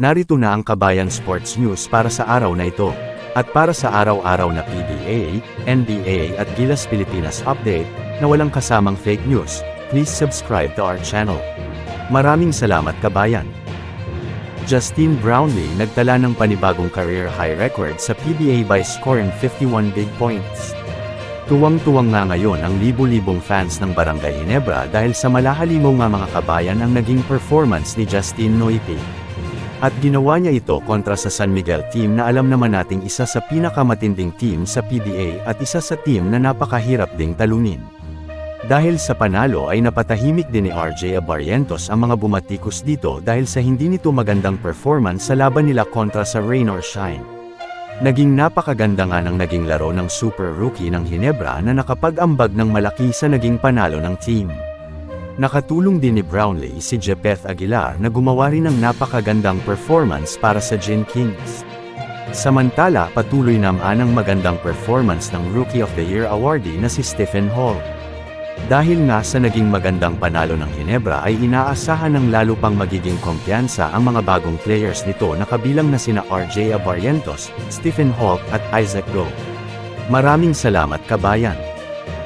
Narito na ang Kabayan Sports News para sa araw na ito. At para sa araw-araw na PBA, NBA at Gilas Pilipinas update, na walang kasamang fake news, please subscribe to our channel. Maraming salamat kabayan. Justin Brownlee nagtala ng panibagong career high record sa PBA by scoring 51 big points. Tuwang-tuwang nga ngayon ang libu-libong fans ng Barangay Ginebra dahil sa malahalimong nga mga kabayan ang naging performance ni Justin Noiti. At ginawa niya ito kontra sa San Miguel team na alam naman nating isa sa pinakamatinding team sa PBA at isa sa team na napakahirap ding talunin. Dahil sa panalo ay napatahimik din ni RJ Abarrientos ang mga bumatikos dito dahil sa hindi nito magandang performance sa laban nila kontra sa Rain or Shine. Naging napakaganda nga ng naging laro ng super rookie ng Hinebra na nakapag-ambag ng malaki sa naging panalo ng team. Nakatulong din ni Brownlee si Jepeth Aguilar na gumawa rin ng napakagandang performance para sa Gin Kings. Samantala, patuloy naman ang magandang performance ng Rookie of the Year awardee na si Stephen Hall. Dahil nga sa naging magandang panalo ng Ginebra ay inaasahan ng lalo pang magiging kumpiyansa ang mga bagong players nito na kabilang na sina RJ Abarrientos, Stephen Hawk at Isaac Go. Maraming salamat kabayan.